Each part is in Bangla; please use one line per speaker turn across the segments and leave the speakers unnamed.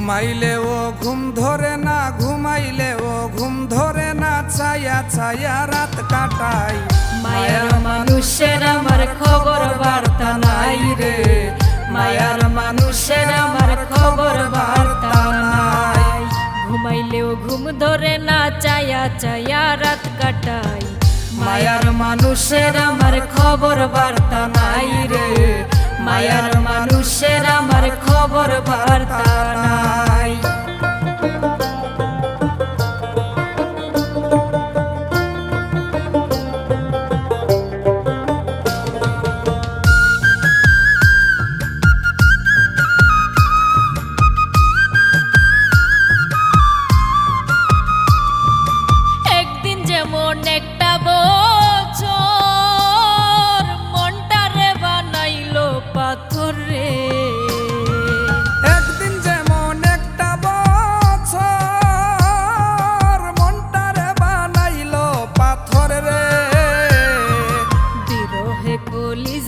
ঘুমাইলে ও ঘুম ধরে না, ঘুমাইলে ও ঘুম ধরে না, ছায়া ছায়া রাত কাটাই।
মায়ার মানুষের আমার খবর বার্তা নাই রে। মায়ার মানুষের আমার খবর বার্তা নাই। ঘুমাইলেও ঘুম ধরে না চায়া চায়া রাত কাটাই। মায়ার মানুষের আমার খবর বার্তা নাই রে। মায়ার মানুষের আমার খবর বার্তা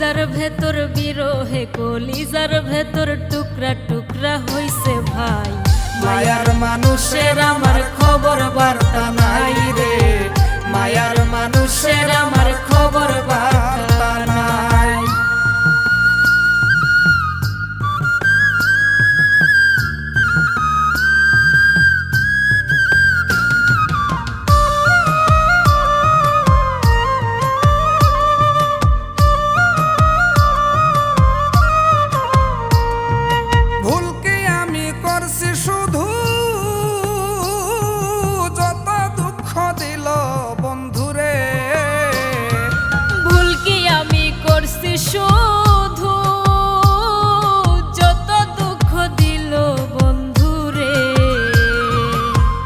কলিজার ভেতর বিরহে কলিজার ভেতর টুকরা টুকরা হইছে ভাই।
মায়ার মানুষের আমার খবর বার্তা নাই রে। মায়ার মানুষের আমার খবর বার্তা যত দুঃখ দিল বন্ধুরে।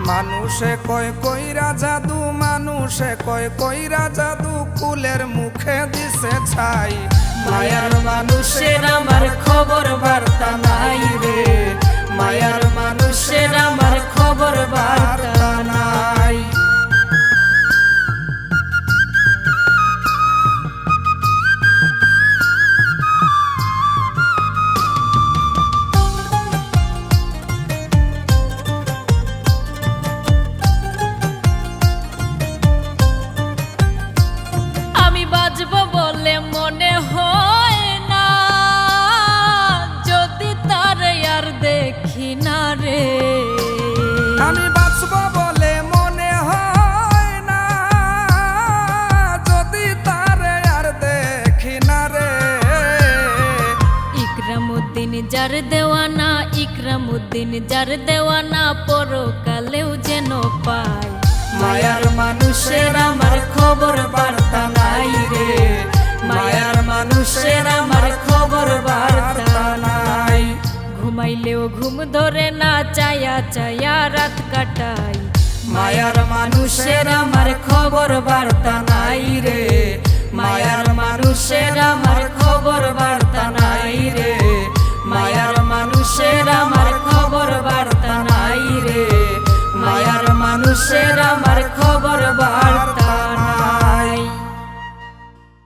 মানুষে কয় কইরা জাদু, মানুষে কয় কইরা জাদু, কুলের মুখে দিছে ছাই। মায়ার মানুষের আমার খবর বার্তা নাই রে। মায়ার মানুষের আমার
আমি
বাঁচব বলে মনে হয় না। যদি তারে আর দেখি না রে।
ইকরামুদ্দিন যার দেওয়ানা ইকরামুদ্দিন যার দেওয়ানা পরকালেও যেন পায়
মায়ার মানুষের আমার খবর বার্তা নাই রে।
চায়া রাত কাটাই।
মায়ার মানুষের আমার খবর বার্তা নাই রে। মায়ার মানুষের আমার খবর বার্তা নাই রে। মায়ার মানুষের আমার খবর বার্তা নাই রে। মায়ার মানুষের আমার